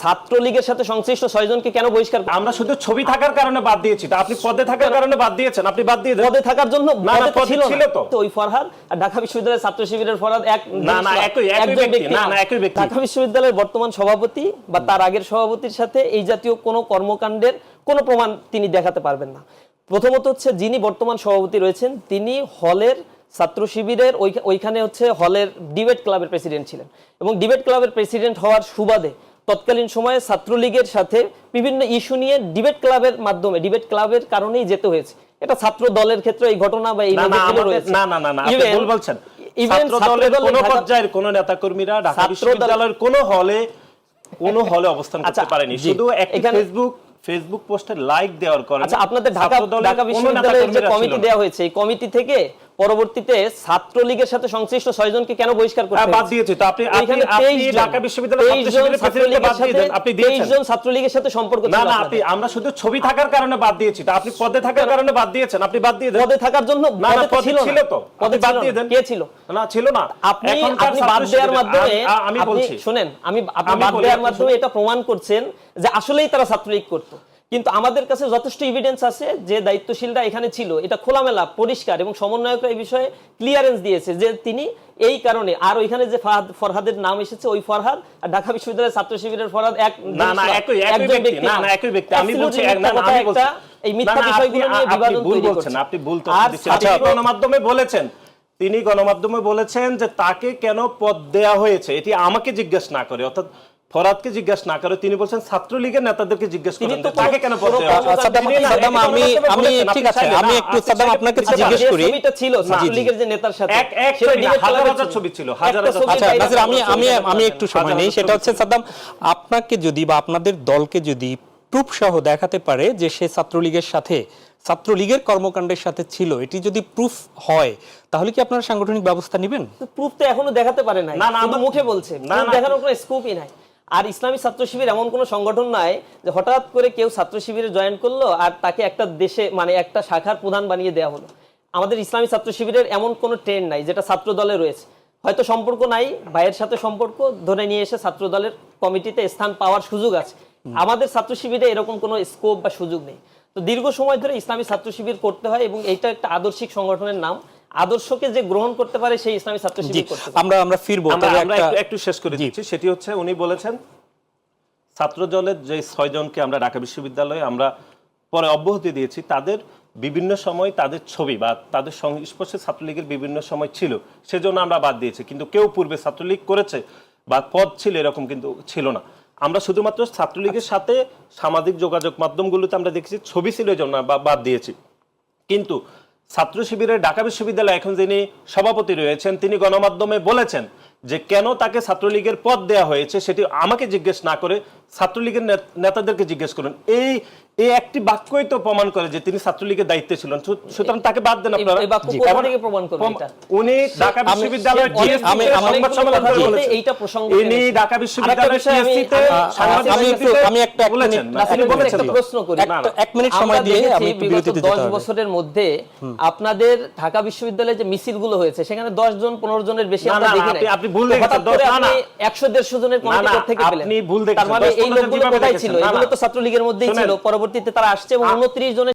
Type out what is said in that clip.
ছাত্রলীগের সাথে সংশ্লিষ্ট ছয়জনকে কেন বহিষ্কার আমরা শুধু ছবি থাকার কারণে বাদ দিয়েছি তা। আপনি পদে থাকার কারণে বাদ দিয়েছেন। আপনি বাদ দিয়ে পদে থাকার জন্য ছিল তো। ওই ফরহাদ আর ঢাকা বিশ্ববিদ্যালয়ের ছাত্র শিবিরের ফরহাদ এক না, না, একই- একই ব্যক্তি, না। না, একই ব্যক্তি। ঢাকা বিশ্ববিদ্যালয়ের বর্তমান সভাপতি বা তার আগের সভাপতির সাথে এই জাতীয় কোনো কর্মকাণ্ডের কোনো প্রমাণ তিনি দেখাতে পারবেন না। প্রথমত হচ্ছে যিনি বর্তমান সভাপতি রয়েছেন তিনি হলের ছাত্র শিবিরের ওইখানে হচ্ছে হলের ডিবেট ক্লাবের প্রেসিডেন্ট ছিলেন। এবং ডিবেট ক্লাবের প্রেসিডেন্ট হওয়ার সুবাদে তৎকালীন সময়ে ছাত্রলীগের সাথে বিভিন্ন ইস্যু নিয়ে ডিবেট ক্লাবের মাধ্যমে ডিবেট ক্লাবের কারণেই যেতে হয়েছে। এটা ছাত্র দলের ক্ষেত্রে এই ঘটনা বা এই না না না আপনি ভুল বলছেন। ছাত্র দলের কোন পর্যায়ের কোন নেতাকর্মীরা ঢাকা বিশ্ববিদ্যালয়ের কোন হলে কোন হলে অবস্থান করতে আচ্ছা, পারেনি। শুধু একটি ফেসবুক ফেসবুক পোস্টে লাইক দেওয়ার কারণে আচ্ছা আপনাদের ঢাকা ঢাকা বিশ্ববিদ্যালয়ের যে কমিটি দেওয়া হয়েছে এই কমিটি থেকে পরবর্তীতে ছাত্রলীগের সাথে সংশ্লিষ্ট ছয়জনকে কেন বহিষ্কার করতে হ্যাঁ, বাদ দিয়েছে তো। আপনি আপনি আপনি ঢাকা বিশ্ববিদ্যালয়ের বাদ দিয়ে দেন। আপনি 23 জন ছাত্রলীগের সাথে সম্পর্ক না না আপনি আমরা শুধু ছবি থাকার কারণে বাদ দিয়েছি তা। আপনি পদে থাকার কারণে বাদ দিয়েছেন। আপনি বাদ দিয়ে দেন। পদে থাকার জন্য না, না, পদে ছিল। তো। পদে বাদ দিয়ে। দেন। কে ছিল? না ছিল না। আপনি আপনি বাদ দেওয়ার মাধ্যমে আমি বলছি। শুনেন আমি আপনি বাদ দেওয়ার মাধ্যমে এটা প্রমাণ করছেন যে আসলেই তারা ছাত্রলীগ করতো। কিন্তু আমাদের কাছে যথেষ্ট এভিডেন্স আছে যে দায়িত্বশীলরা এখানে ছিল এটা খোলামেলা পরিষ্কার এবং সমন্বয়করা এই বিষয়ে ক্লিয়ারেন্স দিয়েছে যে তিনি এই কারণে আর ওইখানে যে ফাহাদ ফরহাদের নাম এসেছে ওই ফরহাদ আর ঢাকা বিশ্ববিদ্যালয়ের ছাত্র শিবিরের ফরহাদ এক না না একই একই ব্যক্তি না না। একই ব্যক্তি আমি বলছি এক- না, আমি বলছি এই মিথ্যা বিষয়গুলো নিয়ে ভুল তৈরি বলছেন করছেন। আপনি ভুল তো তিনি গণমাধ্যমে বলেছেন তিনি গণমাধ্যমে বলেছেন যে তাকে কেন পদ দেয়া হয়েছে এটি আমাকে জিজ্ঞেস না করে অর্থাৎ ফরাদকে জিজ্ঞেস না করে তিনি বলছেন ছাত্রলীগের নেতাদেরকে জিজ্ঞেস করেন তাকে কেন পদ কোনো দেওয়া হয়েছে? কর্মকাণ্ড সাদ্দাম- তিনি না, সাদ্দাম, এটি আমি- আমি ঠিক আছে, আমি একটু সাদ্দাম চাইলে আপনার কাছে দিতে পারেন। জিজ্ঞেস করি। ছবিটা ছিল ছাত্রলীগের যে নেতার সাথে। এক- এক সেটা ছবি না, ডিবেট হাজার হাজার ছবি ছিল, হাজার হাজার আচ্ছা নাসির আমি আমি আমি একটু সময় নেই সেটা হচ্ছে সাদ্দাম আপনাকে যদি বা আপনাদের দলকে যদি প্রুফ সহ দেখাতে পারে যে সে ছাত্রলীগের সাথে ছাত্রলীগের কর্মকাণ্ডের সাথে ছিল এটি যদি প্রুফ হয় তাহলে কি আপনারা সাংগঠনিক ব্যবস্থা নেবেন? প্রুফ তো এখনও দেখাতে পারে নাই। না, না, মুখে বলছে। না। দেখানোর কোনো স্কোপই নাই। আর ইসলামী ছাত্র শিবির এমন কোনো সংগঠন নাই যে হঠাৎ করে কেউ ছাত্র শিবিরে জয়েন করল আর তাকে একটা দেশে মানে একটা শাখার প্রধান বানিয়ে দেওয়া হলো। আমাদের ইসলামী ছাত্র শিবিরের এমন কোনো ট্রেন্ড নাই যেটা ছাত্র দলে রয়েছে। হয়তো সম্পর্ক নাই ভাইয়ের সাথে সম্পর্ক ধরে নিয়ে এসে ছাত্র দলের কমিটিতে স্থান পাওয়ার সুযোগ আছে। আমাদের ছাত্র শিবিরে এরকম কোনো স্কোপ বা সুযোগ নেই। তো দীর্ঘ সময় ধরে ইসলামী ছাত্র শিবির করতে হয় এবং এইটা একটা আদর্শিক সংগঠনের নাম। আদর্শকে যে গ্রহণ করতে পারে সেই ইসলামী ছাত্র শিবির আমরা আমরা ফিরবো আমরা একটা শেষ করে দিচ্ছি। সেটি হচ্ছে উনি বলেছেন ছাত্র দলের যে ছয়জনকে আমরা ঢাকা বিশ্ববিদ্যালয়ে আমরা পরে অব্যাহতি দিয়েছি তাদের বিভিন্ন সময় তাদের ছবি বা তাদের সংস্পর্শে ছাত্রলীগের বিভিন্ন সময় ছিল সেজন্য আমরা বাদ দিয়েছি। কিন্তু কেউ পূর্বে ছাত্রলীগ করেছে বা পদ ছিল এরকম কিন্তু ছিল না। আমরা শুধুমাত্র ছাত্রলীগের সাথে সামাজিক যোগাযোগ মাধ্যমগুলোতে আমরা দেখেছি ছবি ছিল এই জন্য বা- বাদ দিয়েছি। কিন্তু ছাত্র শিবিরের ঢাকা বিশ্ববিদ্যালয়ে এখন যিনি সভাপতি রয়েছেন, তিনি গণমাধ্যমে বলেছেন যে কেন তাকে ছাত্রলীগের পদ দেয়া হয়েছে সেটি আমাকে জিজ্ঞেস না করে ছাত্রলীগের নেত- নেতাদেরকে জিজ্ঞেস করুন। এই এই একটি বাক্যই তো প্রমাণ করে যে তিনি ছাত্রলীগের দায়িত্বে ছিলেন সুতরাং তাকে বাদ দেন আপনারা এই বাক্য কোথা থেকে প্রমাণ করবে এটা? উনি ঢাকা বিশ্ববিদ্যালয়ের সে- আমি- সংবাদ সম্মেলন বলেছেন। এইটা প্রসঙ্গ ইনি ঢাকা বিশ্ববিদ্যালয়ের আরেকটা বিষয় আমি- GSC তে আমি- একটু- আমি একটা- মিনিট- না, নাসির তিনি ভাই, বলেছেন একটা প্রশ্ন করি। না, একটা- না। এক মিনিট সময় দিয়ে আমি একটু বিগত বিরতিতে 10 বছরের মধ্যে আপনাদের ঢাকা বিশ্ববিদ্যালয়ে যে মিছিলগুলো হয়েছে সেখানে 10 জন 15 জনের বেশি আমরা দেখি আপনি- ভুল দেখেছেন, হঠাৎ দশ- করে না, না। 100 150 জনের থেকে পেলেন আপনি ভুল তার মানে এই লোকগুলো কোথায় ছিল না, না। এগুলো তো ছাত্রলীগের মধ্যেই। ছিল পরবর্তীতে তারা আসছে এবং উনত্রিশ 29 জনের